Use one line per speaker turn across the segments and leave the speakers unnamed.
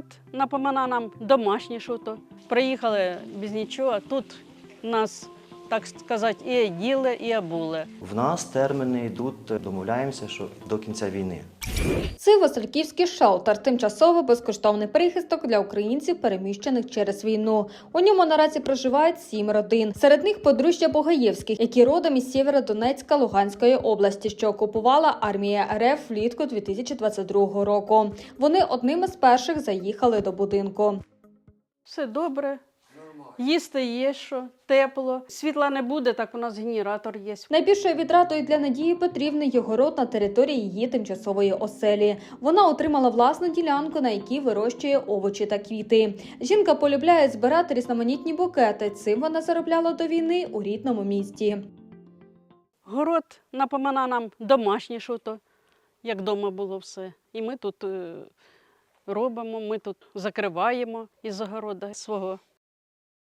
Город напомина нам домашнє що то. Приїхали без нічого, тут нас, так сказати, і оділи, і обули.
В нас терміни йдуть, домовляємося, що до кінця війни.
Це Васильківський шелтер, тимчасово безкоштовний прихисток для українців, переміщених через війну. У ньому наразі проживають сім родин. Серед них подружжя Богаєвських, які родом із Сєвєродонецька Луганської області, що окупувала армія РФ влітку 2022 року. Вони одними з перших заїхали до будинку.
Все добре. Їсти є що, тепло. Світла не буде, так у нас генератор є.
Найбільшою відрадою для Надії Петрівни є город на території її тимчасової оселі. Вона отримала власну ділянку, на якій вирощує овочі та квіти. Жінка полюбляє збирати різноманітні букети. Цим вона заробляла до війни у рідному місті.
Город напомина нам домашнє то, як вдома було все. І ми тут е, робимо, ми тут закриваємо із огорода свого.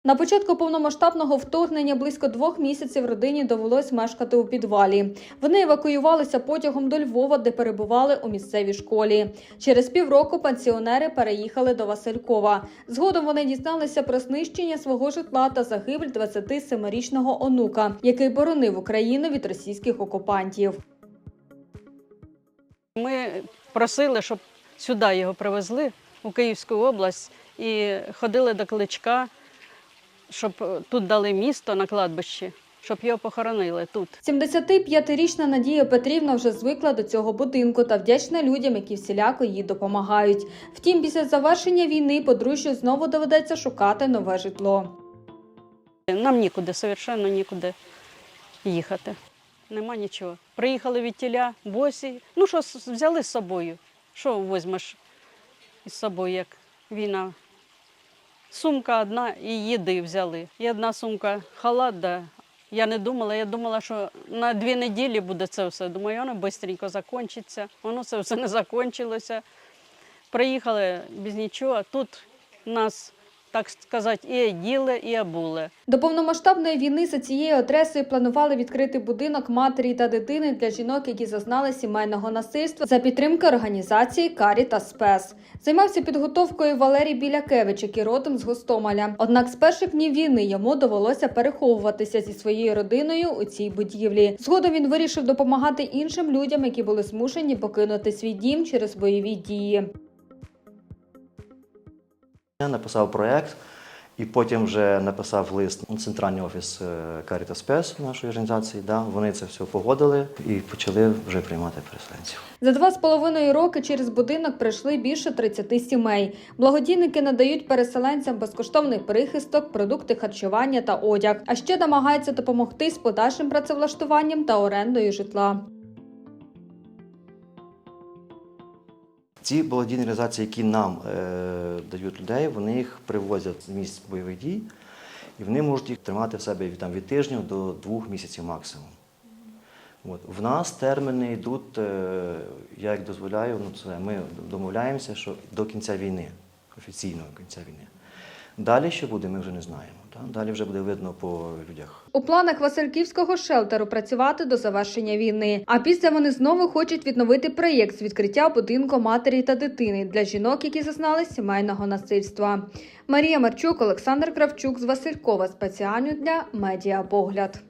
На початку повномасштабного вторгнення близько двох місяців родині довелось мешкати у підвалі. Вони евакуювалися потягом до Львова, де перебували у місцевій школі. Через півроку пенсіонери переїхали до Василькова. Згодом вони дізналися про знищення свого житла та загибель 27-річного онука, який боронив Україну від російських окупантів.
Ми просили, щоб сюди його привезли у Київську область і ходили до кличка, щоб е, тут дали місто на кладбищі, щоб його похоронили тут.
75-річна Надія Петрівна вже звикла до цього будинку та вдячна людям, які всіляко їй допомагають. Втім, після завершення війни подружжю знову доведеться шукати нове житло.
Нам нікуди, совершенно нікуди їхати. Нема нічого. Приїхали від тіля, босі. Ну що взяли з собою? Що візьмеш із собою, як війна? Сумка одна і їди взяли. І одна сумка халат, да. Я не думала, я думала, що на дві неділі буде це все. Думаю, воно швидко закінчиться. Воно це все не закінчилося. Приїхали без нічого, тут нас, так сказати, і оділи, і обули.
До повномасштабної війни за цією адресою планували відкрити будинок матері та дитини для жінок, які зазнали сімейного насильства за підтримки організації Карі та Спес. Займався підготовкою Валерій Білякевич, який родом з Гостомеля. Однак з перших днів війни йому довелося переховуватися зі своєю родиною у цій будівлі. Згодом він вирішив допомагати іншим людям, які були змушені покинути свій дім через бойові дії.
Я написав проєкт і потім вже написав лист у центральний офіс е, Caritas Spes нашої організації. Да, вони це все погодили і почали вже приймати переселенців.
За два з половиною роки через будинок прийшли більше 30 сімей. Благодійники надають переселенцям безкоштовний прихисток, продукти харчування та одяг. А ще намагаються допомогти з подальшим працевлаштуванням та орендою житла.
Ці благодійні організації, які нам е, дають людей, вони їх привозять з місць бойових дій, і вони можуть їх тримати в себе там, від тижня до двох місяців максимум. От. В нас терміни йдуть, е, я як дозволяю, ну, це ми домовляємося, що до кінця війни, офіційного кінця війни. Далі що буде, ми вже не знаємо. Та Далі вже буде видно по людях.
У планах Васильківського шелтеру працювати до завершення війни. А після вони знову хочуть відновити проєкт з відкриття будинку матері та дитини для жінок, які зазнали сімейного насильства. Марія Марчук, Олександр Кравчук з Василькова спеціально для медіа Погляд.